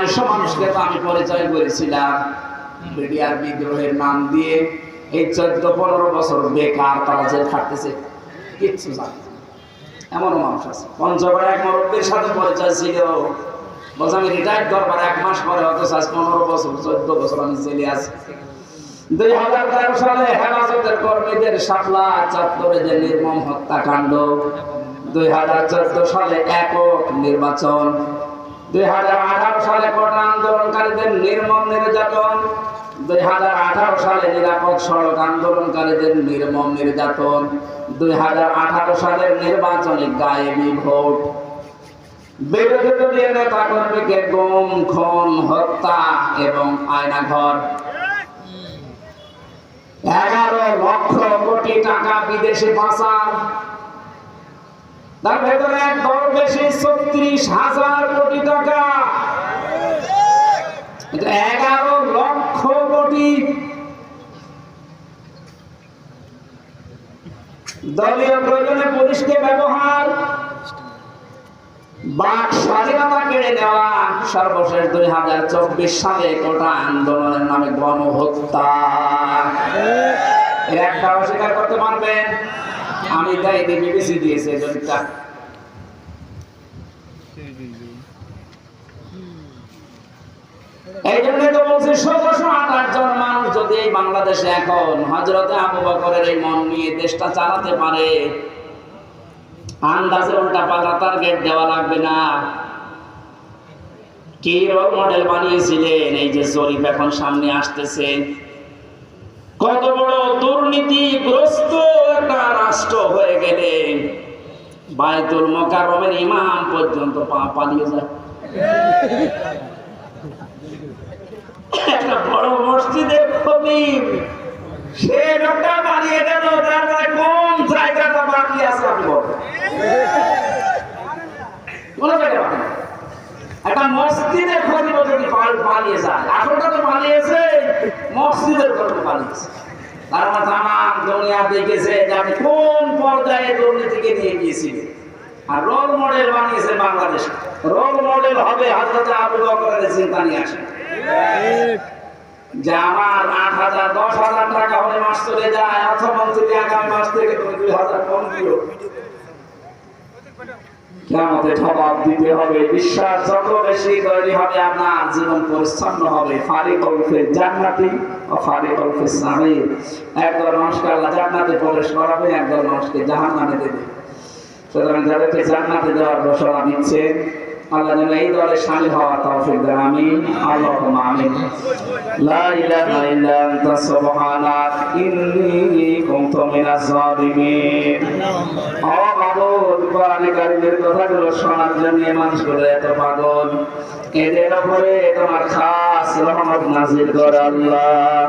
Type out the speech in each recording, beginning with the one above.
নয়শো মানুষকে তো আমি পরিচয় করেছিলাম। মিডিয়ার বিদ্রোহের নাম দিয়ে এই চোদ্দ পনেরো বছর বেকার তারা যে খাটতেছে। কিচ্ছু জানে। এমনও মানুষ আছে। পঞ্চগড়ে এক মুরব্বীর সাথে পরিচয় ছিল। বলছে, আমি রিটায়ার করবার এক মাস পরে, অথচ আজ পনেরো বছর, চোদ্দ বছর আমি জেলে আছি। দুই হাজার তেরো সালে হেফাজতের কর্মীদের শাপলা চত্বরে যে নির্মম হত্যাকাণ্ড। দুই হাজার চোদ্দ সালে একক নির্বাচন। দুই হাজার আঠারো সালে কোটা আন্দোলনকারীদের নির্মম নির্যাতন, দুই হাজার আঠারো সালে নিরাপদ সড়ক আন্দোলনকারীদের নির্মম নির্যাতন, দুই হাজার আঠারো সালের নির্বাচনী গায়েবী ভোট। বিরোধী দলীয় নেতা কর্মীকে গুম, খুন, হত্যা এবং আয়নাঘর। এগারো লক্ষ কোটি টাকা বিদেশে পাচার। তার ভেতরে এক দল বেশি, ছত্রিশ হাজার কোটি টাকা। এগারো লক্ষ কোটি দলীয় প্রয়োজনে পুলিশকে ব্যবহার, বাক স্বাধীনতা কেড়ে নেওয়া, সর্বশেষ দুই হাজার চব্বিশ সালে কোটা আন্দোলনের নামে গণহত্যা। এর একটা অস্বীকার করতে পারবেন আমি তাই বিবিসি দিয়েছে জরিপটা এই জন্য তো বলছি আঠাশ জন মানুষ যদি এই বাংলাদেশে এখন হজরতে এই মন নিয়ে দেশটা চালাতে পারে, আন্দাজে উল্টা পাল্টা টার্গেট দেওয়া লাগবে না। কি রোল মডেল বানিয়েছিলেন? এই যে জরিপ এখন সামনে আসতেছে। কত বড় দুর্নীতিগ্রস্ত হয়ে বায়তুল মোকাররমের ইমাম পর্যন্ত পা পালিয়ে যায়। একটা বড় মসজিদের খতিব, সে লোকটা বানিয়ে গেল তারপরে কোন জায়গাটা বাকি আছে আপনি কোন একটা মসজিদের খতিব যদি পাল- পালিয়ে যায় আসলটা তো পালিয়েছে, মসজিদের খতিব পালিয়েছে। তার মানে তামাম দুনিয়া দেখেছে যে আমি কোন পর্যায়ে দুর্নীতিকে নিয়ে গিয়েছি। আর রোল মডেল বানিয়েছে বাংলাদেশ। রোল মডেল হবে হজরত আবু বকরের চিন্তা নিয়ে আসে। যে আমার আট হাজার, দশ হাজার টাকা হলে মাস চলে যায় অর্থমন্ত্রী আগামী মাস থেকে তুমি দুই হাজার কম দিও। কেমতে জবাব দিতে হবে। বিশ্বাস যত বেশি তৈরি হবে, আপনার জীবন পরিচ্ছন্ন হবে। ফারি কলফে জান্নাতি ও ফারি কলফে স্বামী একদল মানুষকে আল্লাহ জান্নাতে প্রবেশ করাবে, একদল মানুষকে জাহান নামে দেবে। সুতরাং যাদেরকে জান্নাতে দেওয়ার ঘোষণা দিচ্ছে আল্লাহ যেন এই দলে শামিল হওয়া তৌফিক দেন, আমিন। আল্লাহুম্মা আমিন। লা ইলাহা ইল্লা আনতা, সুবহানাক, ইন্নী কুনতু মিনাজ জালিমিন ও মাবুদ কোরআনে কারীমের কথাগুলো শোনার জন্য মানুষগুলো এত পাগল। এদের উপরে তোমার খাস রহমত নাজিল কর আল্লাহ।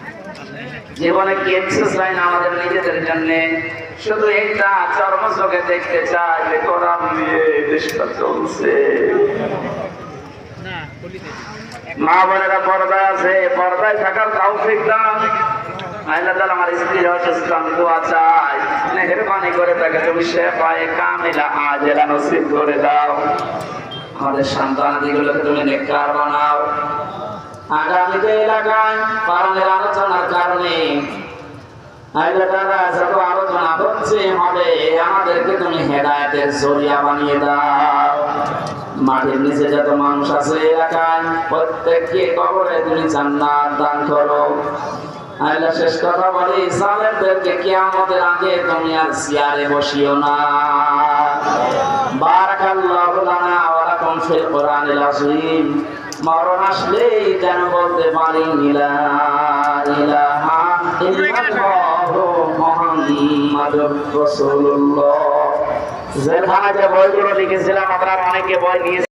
জীবনে চাই না আমাদের নিজেদের জন্য? শুধু একটা চর্ম চোখে দেখতে চাই যে কোরআন দিয়ে দেশটা চলছে। মা বোনেরা পর্দায় আছে পর্দায় থাকার আল্লাহ তাআলা আমার স্ত্রীর অসুস্থ দোয়া চাই মেহেরবানি করে তাকে তুমি শেফায়ে কামিলা আজেলা নসিব করে দাও। আমাদের সন্তান যেগুলোকে তুমি নেককার বানাও। আগামীতে এলাকায় আলোচনার কারণে আলোচনা হবে, আমাদেরকে তুমি হেদায়তের জরিয়া বানিয়ে দাও। নিচে যত মানুষ আছে এলাকায়, প্রত্যেককে কবরে তুমি জান্নাত দান করো। শেষ কথা আগে তুমি আর সিয়ারে বসিও না। বারাকাল্লাহু লানা ওয়া লাকুম ফিল কোরআনিল মরণ আসলেই বলতে পারি নিলাম রাসূলুল্লাহ। যে ভাঙা যে বইগুলো লিখেছিলাম আপনারা অনেকে বই নিয়ে